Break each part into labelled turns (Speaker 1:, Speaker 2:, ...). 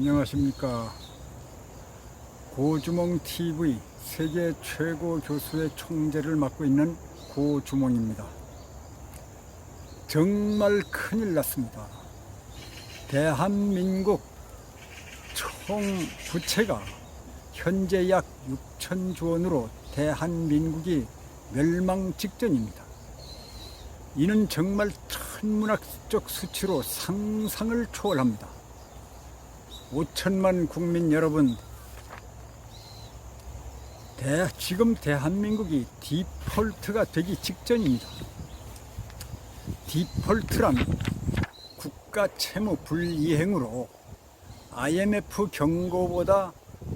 Speaker 1: 안녕하십니까. 고주몽 TV 세계 최고 교수의 총재를 맡고 있는 고주몽입니다. 정말 큰일 났습니다. 대한민국 총 부채가 현재 약 6천조 원으로 대한민국이 멸망 직전입니다. 이는 정말 천문학적 수치로 상상을 초월합니다. 5천만 국민 여러분, 대, 지금 대한민국이 디폴트가 되기 직전입니다. 디폴트란 국가 채무 불이행으로 IMF 경고보다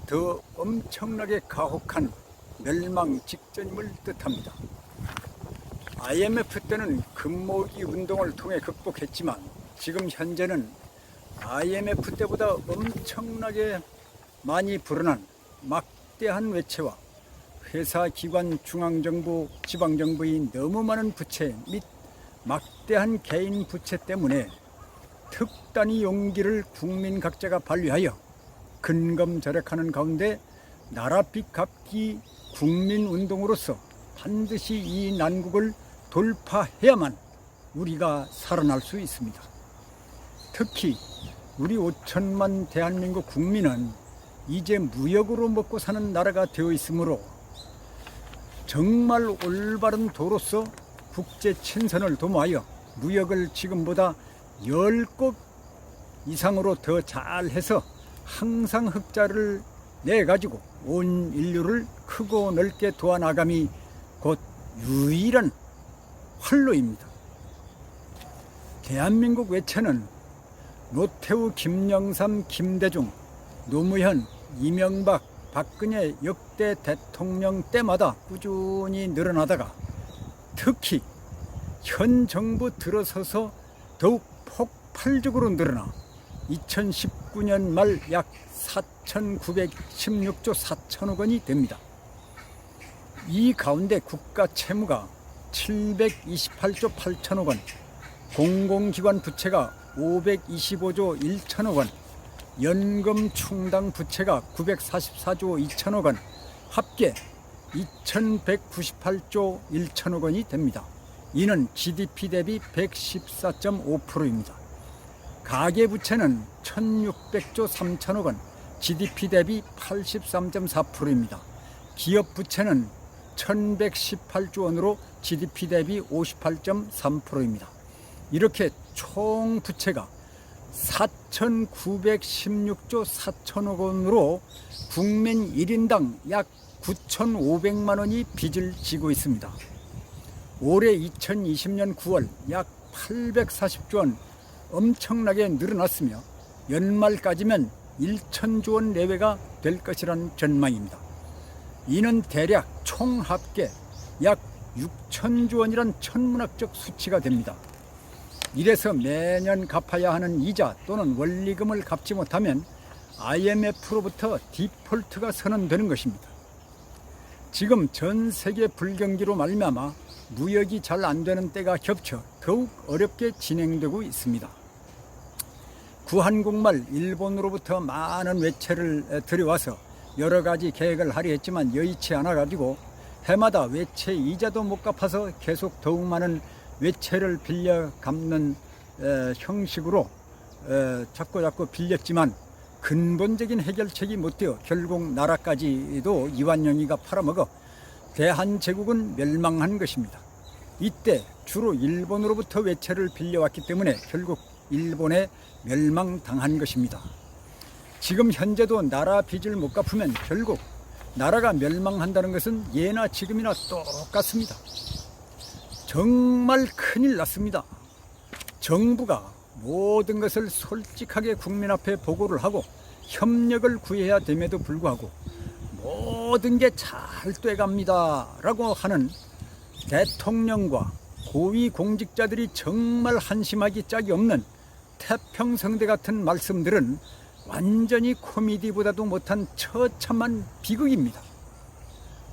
Speaker 1: 더 엄청나게 가혹한 멸망 직전임을 뜻합니다. IMF 때는 금모으기 운동을 통해 극복했지만 지금 현재는 IMF 때보다 엄청나게 많이 불어난 막대한 외채와 회사 기관 중앙정부 지방정부의 너무 많은 부채 및 막대한 개인 부채 때문에 특단의 용기를 국민 각자가 발휘하여 근검절약하는 가운데 나라 빚 갚기 국민 운동으로서 반드시 이 난국을 돌파해야만 우리가 살아날 수 있습니다. 특히 우리 5천만 대한민국 국민은 이제 무역으로 먹고 사는 나라가 되어 있으므로 정말 올바른 도로서 국제 친선을 도모하여 무역을 지금보다 10급 이상으로 더 잘해서 항상 흑자를 내가지고 온 인류를 크고 넓게 도와나감이 곧 유일한 활로입니다. 대한민국 외채는 노태우, 김영삼, 김대중, 노무현, 이명박, 박근혜 역대 대통령 때마다 꾸준히 늘어나다가 특히 현 정부 들어서서 더욱 폭발적으로 늘어나 2019년 말 약 4,916조 4천억 원이 됩니다. 이 가운데 국가 채무가 728조 8천억 원, 공공기관 부채가 525조 1천억 원, 연금 충당 부채가 944조 2천억 원, 합계 2198조 1천억 원이 됩니다. 이는 GDP 대비 114.5%입니다. 가계 부채는 1600조 3천억 원, GDP 대비 83.4%입니다. 기업 부채는 1118조 원으로 GDP 대비 58.3%입니다. 이렇게 총 부채가 4,916조 4천억 원으로 국민 1인당 약 9,500만 원이 빚을 지고 있습니다. 올해 2020년 9월 약 840조 원 엄청나게 늘어났으며 연말까지면 1천조 원 내외가 될 것이라는 전망입니다. 이는 대략 총 합계 약 6천조 원이란 천문학적 수치가 됩니다. 이래서 매년 갚아야 하는 이자 또는 원리금을 갚지 못하면 IMF로부터 디폴트가 선언되는 것입니다. 지금 전 세계 불경기로 말미암아 무역이 잘 안 되는 때가 겹쳐 더욱 어렵게 진행되고 있습니다. 구한국말 일본으로부터 많은 외채를 들여와서 여러 가지 계획을 하려 했지만 여의치 않아 가지고 해마다 외채 이자도 못 갚아서 계속 더욱 많은 외채를 빌려 갚는 에, 형식으로 에, 자꾸 자꾸 빌렸지만 근본적인 해결책이 못 되어 결국 나라까지도 이완영이가 팔아먹어 대한제국은 멸망한 것입니다. 이때 주로 일본으로부터 외채를 빌려왔기 때문에 결국 일본에 멸망당한 것입니다. 지금 현재도 나라 빚을 못 갚으면 결국 나라가 멸망한다는 것은 예나 지금이나 똑같습니다. 정말 큰일 났습니다. 정부가 모든 것을 솔직하게 국민 앞에 보고를 하고 협력을 구해야 됨에도 불구하고 모든 게 잘 돼갑니다. 라고 하는 대통령과 고위 공직자들이 정말 한심하기 짝이 없는 태평성대 같은 말씀들은 완전히 코미디보다도 못한 처참한 비극입니다.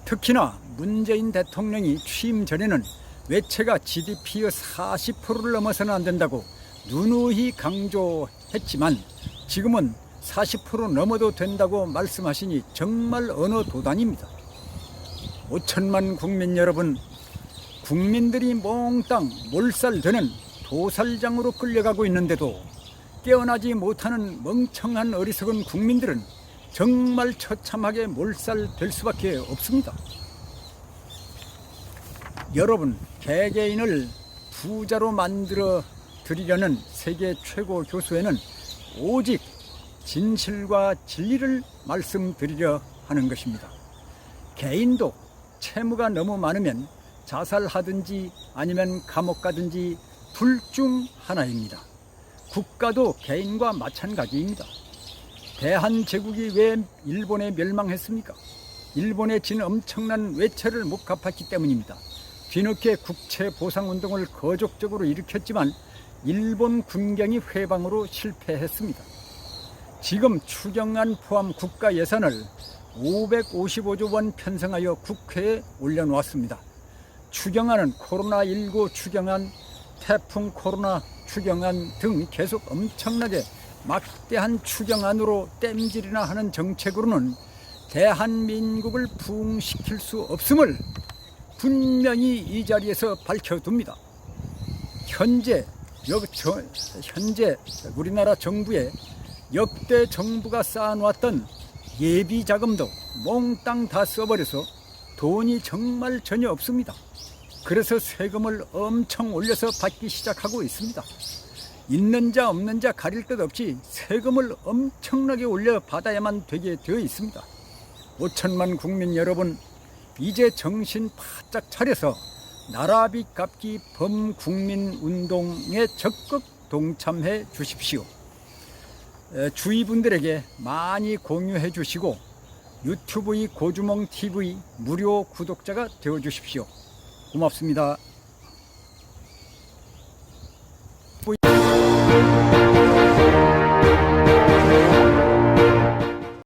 Speaker 1: 특히나 문재인 대통령이 취임 전에는 외채가 GDP의 40%를 넘어서는 안 된다고 누누이 강조했지만 지금은 40% 넘어도 된다고 말씀하시니 정말 어느 도단입니다. 5천만 국민 여러분, 국민들이 몽땅 몰살되는 도살장으로 끌려가고 있는데도 깨어나지 못하는 멍청한 어리석은 국민들은 정말 처참하게 몰살될 수밖에 없습니다. 여러분, 개개인을 부자로 만들어 드리려는 세계 최고 교수에는 오직 진실과 진리를 말씀드리려 하는 것입니다. 개인도 채무가 너무 많으면 자살하든지 아니면 감옥 가든지 둘 중 하나입니다. 국가도 개인과 마찬가지입니다. 대한제국이 왜 일본에 멸망했습니까? 일본에 진 엄청난 외채를 못 갚았기 때문입니다. 뒤늦게 국채 보상 운동을 거족적으로 일으켰지만 일본 군경이 회방으로 실패했습니다. 지금 추경안 포함 국가 예산을 555조 원 편성하여 국회에 올려놓았습니다. 추경안은 코로나19 추경안, 태풍 코로나 추경안 등 계속 엄청나게 막대한 추경안으로 땜질이나 하는 정책으로는 대한민국을 부흥시킬 수 없음을 분명히 이 자리에서 밝혀둡니다. 현재 여, 저, 현재 우리나라 정부의 역대 정부가 쌓아놓았던 예비 자금도 몽땅 다 써버려서 돈이 정말 전혀 없습니다. 그래서 세금을 엄청 올려서 받기 시작하고 있습니다. 있는 자 없는 자 가릴 것 없이 세금을 엄청나게 올려 받아야만 되게 되어 있습니다. 5천만 국민 여러분, 이제 정신 바짝 차려서 나라빚 갚기 범국민 운동에 적극 동참해 주십시오. 에, 주위 분들에게 많이 공유해 주시고 유튜브의 고주몽 TV 무료 구독자가 되어 주십시오. 고맙습니다.